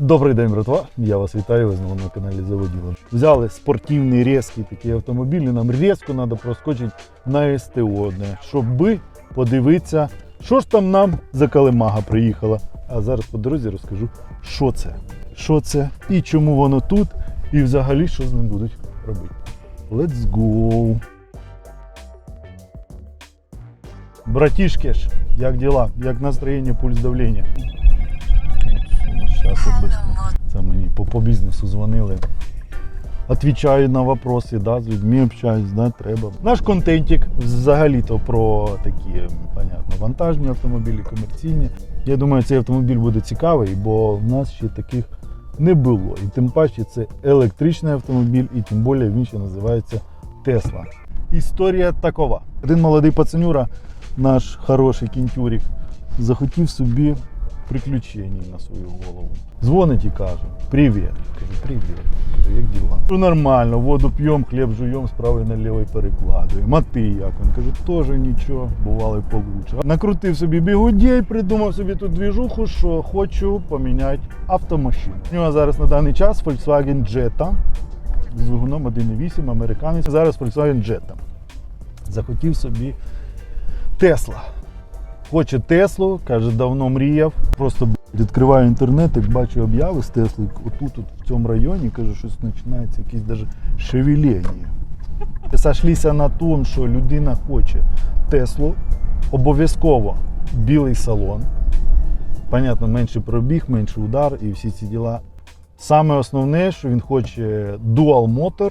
Добрий день, братва. Я вас вітаю. Ви знову на каналі Заводіло. Взяли спортивний різкий такий автомобіль. і Нам різко треба проскочити на СТО, щоб подивитися, що ж там нам за калимага приїхала. А зараз по дорозі розкажу, що це, що це і чому воно тут, і взагалі що з ним будуть робити. Let's go! Братішки ж, як діла? Як настроєння, пульс давлення? Зараз об'ясню. Це мені по, по бізнесу дзвонили. Отвічаю на вопроси, да, з людьми общаюсь, да, треба. Наш контентик взагалі-то про такі, понятно, вантажні автомобілі, комерційні. Я думаю, цей автомобіль буде цікавий, бо в нас ще таких не було. І тим паче це електричний автомобіль, і тим більше він ще називається Тесла. Історія такова. Один молодий пацанюра, наш хороший кінтюрік, захотів собі приключень на свою голову. Дзвонить і каже: Привіт. Кажу, привіт. Кажу, як діла? Ну нормально, воду п'ємо, хліб жуємо, з правої на лівий перекладуємо. А ти як? Він каже, теж нічого, бувало і получше. Накрутив собі бігудей, придумав собі тут двіжуху, що хочу поміняти автомашину. У нього зараз на даний час Volkswagen Jetta з двигуном 1.8 американець. Зараз Volkswagen Jetta. Захотів собі Тесла. Хоче Теслу, каже, давно мріяв. Просто відкриваю інтернет, як бачу обяви з Тесли, отут, от, в цьому районі, каже, щось починається якесь даже шевелення. Сошлися на тому, що людина хоче Теслу, обов'язково білий салон. Понятно, менший пробіг, менший удар і всі ці діла. Саме основне, що він хоче Dual Motor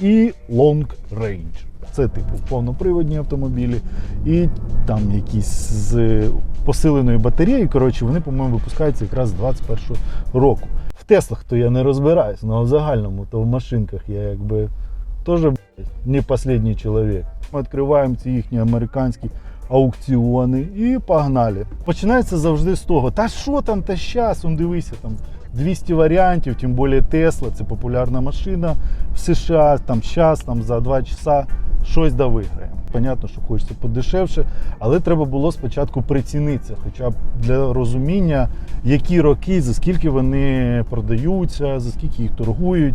і Long Range. Це типу повноприводні автомобілі, і там якісь з посиленою батареєю. Коротше, вони, по-моєму, випускаються якраз з 2021 року. В Теслах то я не розбираюсь, але в загальному, то в машинках я якби теж не останній чоловік. Ми відкриваємо ці їхні американські аукціони і погнали. Починається завжди з того, та що там, та щас, он дивися там. 200 варіантів, тим більше Тесла, це популярна машина в США, там час, там за 2 часа щось да виграємо. Понятно, що хочеться подешевше, але треба було спочатку прицінитися, хоча б для розуміння, які роки, за скільки вони продаються, за скільки їх торгують,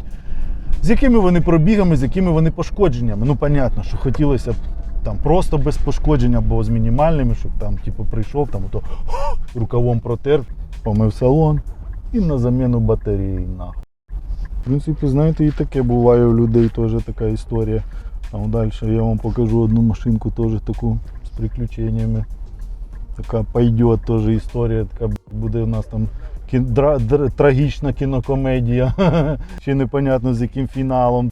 з якими вони пробігами, з якими вони пошкодженнями. Ну, понятно, що хотілося б там просто без пошкоджень або з мінімальними, щоб там, типу, прийшов, там ото рукавом протер, помив салон і на заміну батареї нахуй. В принципі, знаєте, і таке буває у людей теж така історія. Там далі я вам покажу одну машинку теж таку з приключеннями. Така пойде теж історія, така буде у нас там кін- дра- др- трагічна кінокомедія. Ще непонятно з яким фіналом.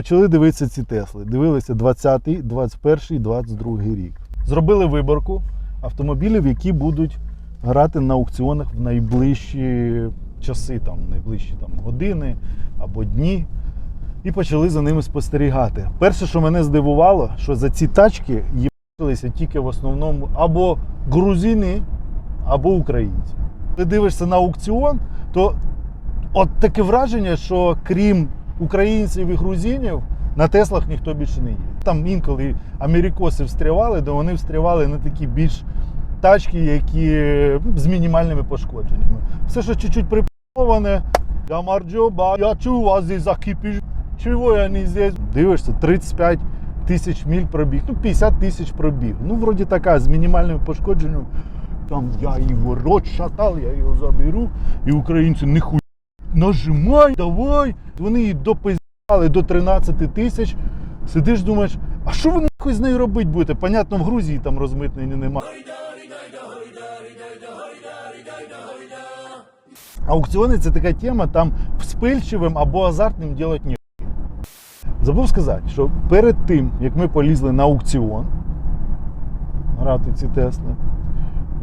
Почали дивитися ці Тесли. Дивилися 20, 21, 22 рік. Зробили виборку автомобілів, які будуть грати на аукціонах в найближчі часи, там, найближчі там, години або дні. І почали за ними спостерігати. Перше, що мене здивувало, що за ці тачки їбалися тільки в основному або грузини, або українці. Ти дивишся на аукціон, то от таке враження, що крім українців і грузинів, на Теслах ніхто більше не є. Там інколи америкоси встрявали, де вони встрявали на такі більш тачки, які з мінімальними пошкодженнями. Все, що чуть-чуть припановане, я марджоба, я чую вас здесь закипіш. Чого я не здесь? Дивишся, 35 тисяч міль пробіг, ну 50 тисяч пробіг. Ну, вроді така, з мінімальним пошкодженням. Там я його рот шатав, я його заберу. І українці нихуя нажимай, давай. Вони її допиздали до 13 тисяч. Сидиш, думаєш, а що ви нахуй з нею робити будете? Понятно, в Грузії там розмитнення немає. Аукціони це така тема, там вспильчивим або азартним делать ні. Забув сказати, що перед тим, як ми полізли на аукціон грати ці Тесли,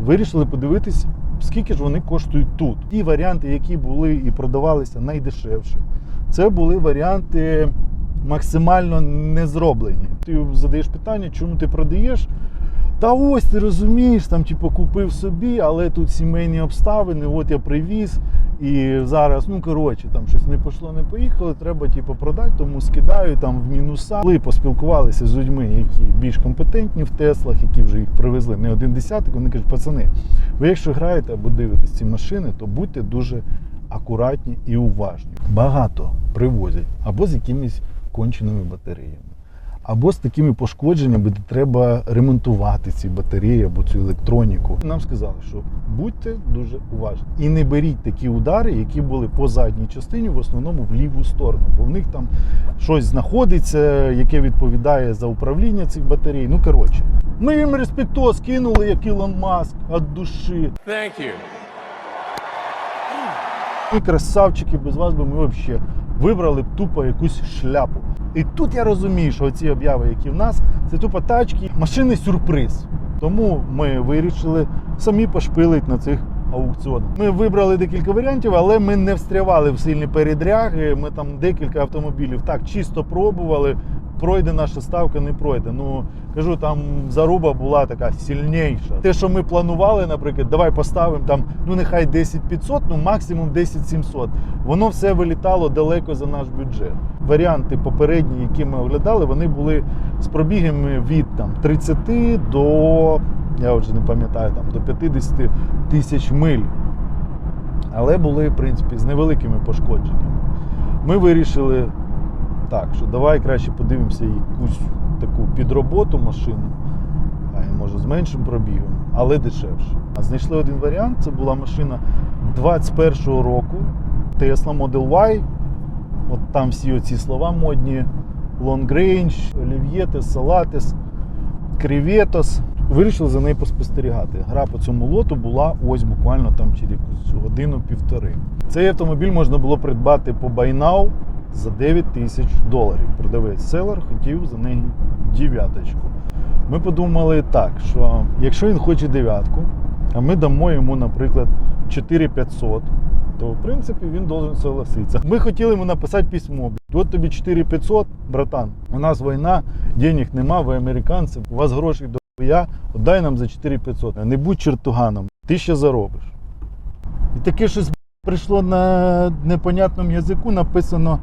вирішили подивитись, скільки ж вони коштують тут. Ті варіанти, які були і продавалися найдешевше, це були варіанти максимально не зроблені. Ти задаєш питання, чому ти продаєш? Та ось ти розумієш, там типу купив собі, але тут сімейні обставини, от я привіз. І зараз, ну коротше, там щось не пішло, не поїхало, треба типу, продати, тому скидаю там в мінуса. Коли поспілкувалися з людьми, які більш компетентні в Теслах, які вже їх привезли не один десяток, вони кажуть, пацани, ви якщо граєте або дивитесь ці машини, то будьте дуже акуратні і уважні. Багато привозять або з якимись конченими батареями, або з такими пошкодженнями, де треба ремонтувати ці батареї або цю електроніку. Нам сказали, що будьте дуже уважні і не беріть такі удари, які були по задній частині, в основному в ліву сторону, бо в них там щось знаходиться, яке відповідає за управління цих батарей. Ну коротше, ми їм респектос кинули, як Ілон Маск від душі. Thank you. Ми красавчики, без вас би ми взагалі вибрали б тупо якусь шляпу. І тут я розумію, що ці обяви, які в нас, це тупо тачки, машини сюрприз. Тому ми вирішили самі пошпилити на цих аукціонах. Ми вибрали декілька варіантів, але ми не встрявали в сильні передряги. Ми там декілька автомобілів так чисто пробували. Пройде наша ставка, не пройде. Ну кажу, там заруба була така сильніша. Те, що ми планували, наприклад, давай поставимо там, ну нехай 10500, ну максимум 10700. Воно все вилітало далеко за наш бюджет. Варіанти попередні, які ми оглядали, вони були з пробігами від там 30 до я вже не пам'ятаю там до 50 тисяч миль. Але були, в принципі, з невеликими пошкодженнями. Ми вирішили так, що давай краще подивимося якусь таку підроботу машину, а може з меншим пробігом, але дешевше. А знайшли один варіант: це була машина 21-го року Tesla Model Y. От там всі оці слова модні: Long Range, Олів'єтес, Салатес, Креветос. Вирішили за нею поспостерігати. Гра по цьому лоту була ось буквально там через якусь годину-півтори. Цей автомобіль можна було придбати по Buy Now за 9 тисяч доларів. Продавець селер хотів за неї дев'яточку. Ми подумали так, що якщо він хоче дев'ятку, а ми дамо йому, наприклад, 4500, то в принципі він должен согласитися. Ми хотіли йому написати письмо. От тобі 4500, братан, у нас війна, денег нема, ви американці, у вас грошей до я, дай нам за 4500. Не будь чертуганом, ти ще заробиш. І таке щось прийшло на непонятному язику, написано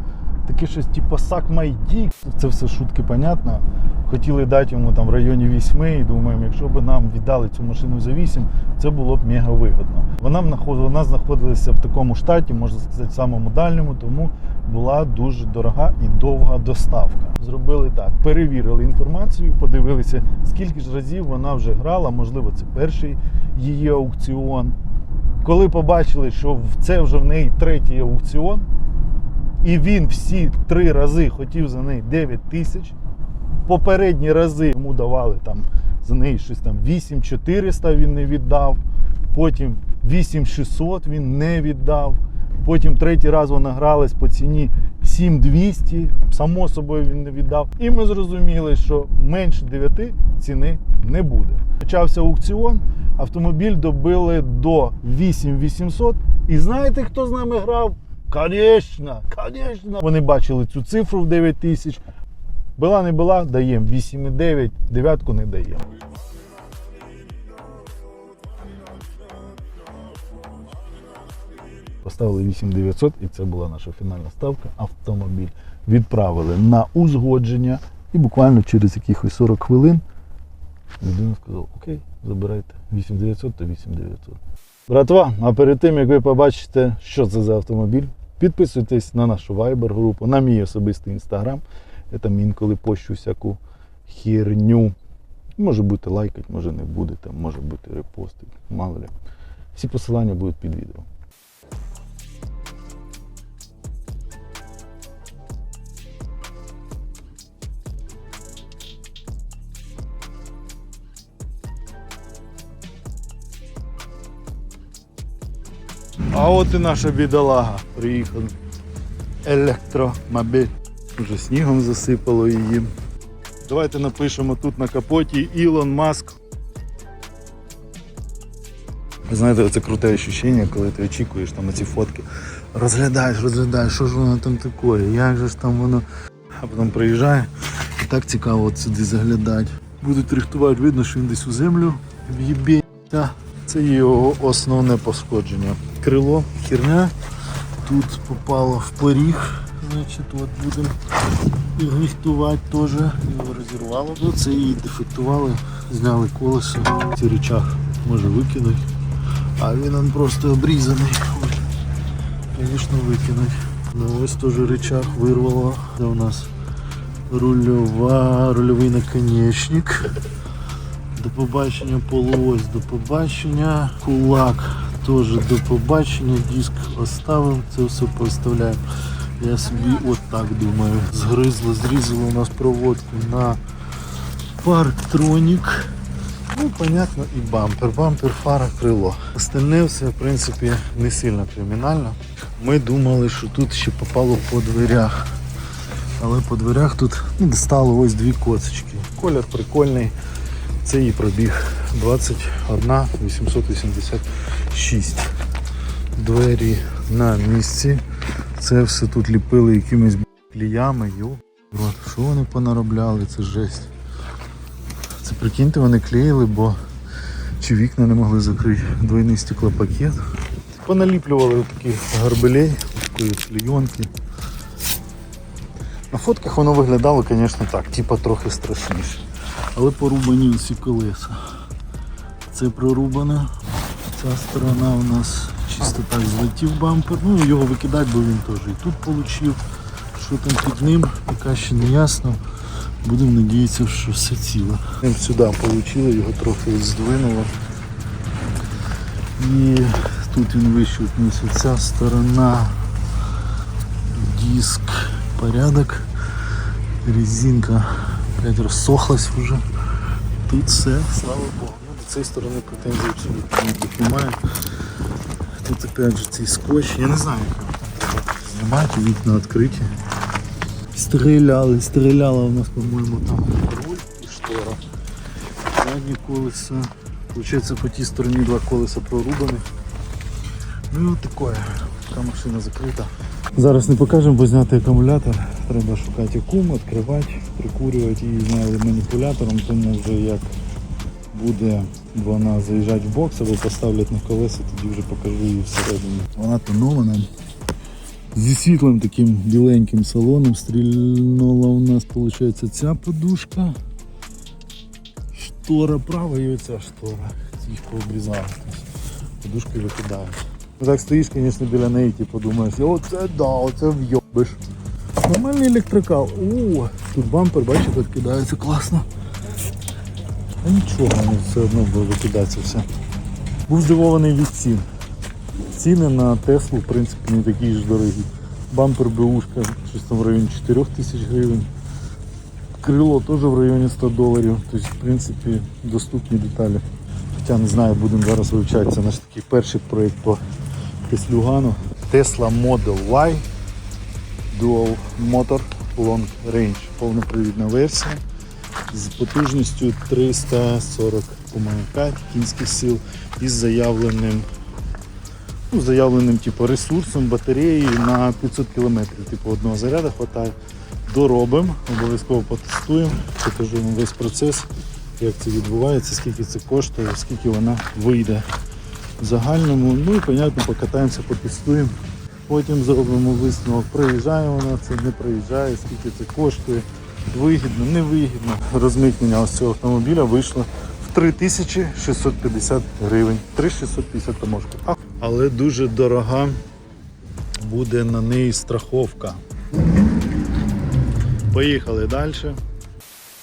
таке щось типу «Suck my dick». Це все шутки, понятно. Хотіли дати йому там в районі 8 і думаємо, якщо б нам віддали цю машину за 8, це було б мега вигодно. Вона, вона знаходилася в такому штаті, можна сказати, самому дальньому, тому була дуже дорога і довга доставка. Зробили так, перевірили інформацію, подивилися, скільки ж разів вона вже грала, можливо, це перший її аукціон. Коли побачили, що це вже в неї третій аукціон, і він всі три рази хотів за неї 9 тисяч. Попередні рази йому давали там за неї щось там 8400 він не віддав. Потім 8600 він не віддав. Потім третій раз вона гралась по ціні 7200, само собою він не віддав. І ми зрозуміли, що менше 9 ціни не буде. Почався аукціон, автомобіль добили до 8800. І знаєте, хто з нами грав? Конечно, конечно. Вони бачили цю цифру в 9 тисяч. Була не була, даємо 8,9, дев'ятку не даємо. Поставили 8900 і це була наша фінальна ставка. Автомобіль відправили на узгодження і буквально через якихось 40 хвилин людина сказала, окей, забирайте 8900 то 8900. Братва, а перед тим як ви побачите, що це за автомобіль, підписуйтесь на нашу Viber групу, на мій особистий інстаграм. Я там інколи пощу всяку херню. Може бути лайкать, може не будете, може бути репостить, мало ли. Всі посилання будуть під відео. А от і наша бідолага приїхав. Електромобіль. Уже снігом засипало її. Давайте напишемо тут на капоті Ілон Маск. Ви знаєте, це круте відчуття, коли ти очікуєш там ці фотки. Розглядаєш, розглядаєш, що ж воно там таке, як же ж там воно. А потім приїжджає і так цікаво от сюди заглядати. Будуть рихтувати, видно, що він десь у землю в'їбється. Це його основне пошкодження. Крило, херня. Тут попало в поріг. Значить, от будемо і рихтувати теж. Його розірвало. Ну, це її дефектували, зняли колесо. Цей речах може викинути. А він он просто обрізаний. Звісно, викинуть. Ну ось теж рычаг вирвало. Це у нас рульова, рульовий наконечник. До побачення полуось, до побачення. Кулак теж до побачення. Диск оставив, це все поставляємо. Я собі от думаю. Згризли, зрізали у нас проводку на парктронік. Ну, понятно, і бампер. Бампер, фара, крило. Остальне все, в принципі, не сильно кримінально. Ми думали, що тут ще попало по дверях. Але по дверях тут ну, стало ось дві коцочки. Колір прикольний. Це і пробіг 21 886. Двері на місці. Це все тут ліпили якимись кліями. Йо, що вони понаробляли? Це жесть. Це прикиньте, вони клеїли, бо чи вікна не могли закрити двойний стеклопакет. Поналіплювали таких гарбелей, такої клейонки. На фотках воно виглядало, звісно, так, типа трохи страшніше. Але порубані усі колеса. Це прорубано. Ця сторона у нас чисто так злетів бампер. Ну його викидати, бо він теж і тут отримав. Що там під ним, поки ще не ясно. Будемо надіятися, що все ціло. Сюди отримали, його трохи здвинуло. І тут він вийшов вниз. Ця сторона, диск, порядок, резинка блядь, розсохлась вже. Тут все, слава Богу. Ну, до цієї сторони претензій ніяких немає. Тут опять же цей скотч. Я не знаю, як його знімати, вікна відкриті. Стріляли, стріляла у нас, по-моєму, там руль і штора. Задні колеса. Получається по тій стороні два колеса прорубані. Ну і от таке. Така машина закрита. Зараз не покажемо, бо зняти акумулятор. Треба шукати акум, відкривати, прикурювати її зняли маніпулятором, тому вже як буде вона заїжджати в бокс або поставлять на колеса, тоді вже покажу її всередині. Вона тонована. Зі світлим таким біленьким салоном стрільнула у нас виходить ця подушка. Штора права і оця штора. Їх пообрізали. Подушки викидають. Так стоїш, звісно, біля неї, типу думаєш, оце да, оце вйобиш. Нормальний електрокал. О, тут бампер, бачите, відкидається класно. А нічого, воно все одно буде викидатися все. Був здивований від цін. Ціни на Теслу, в принципі, не такі ж дорогі. Бампер БУшка, щось там в районі 4 тисяч гривень. Крило теж в районі 100 доларів. Тобто, в принципі, доступні деталі. Хоча не знаю, будемо зараз вивчати. Це наш такий перший проєкт по Теслюгану. Tesla Model Y Dual Motor Long Range. Повнопривідна версія з потужністю 340 по-моєму, 5 кінських сил із заявленим ну, заявленим типу, ресурсом батареї на 500 км. Типу одного заряду вистачає. Доробимо, обов'язково потестуємо, покажу вам весь процес, як це відбувається, скільки це коштує, скільки вона вийде в загальному. Ну і, понятно, покатаємося, потестуємо. Потім зробимо висновок, приїжджає вона, це не приїжджає, скільки це коштує, вигідно, невигідно. Розмитнення ось цього автомобіля вийшло в 3650 гривень. 3650 таможка. А- Але дуже дорога буде на неї страховка. Поїхали далі.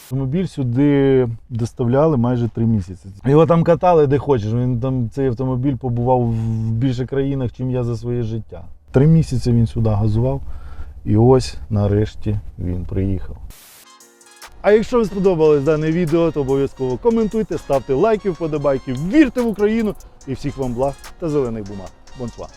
Автомобіль сюди доставляли майже три місяці. Його там катали де хочеш. Він там цей автомобіль побував в більше країнах, ніж я за своє життя. Три місяці він сюди газував, і ось нарешті він приїхав. А якщо вам сподобалось дане відео, то обов'язково коментуйте, ставте лайки, вподобайки, вірте в Україну і всіх вам благ та зелених бумаг. Бонсуа!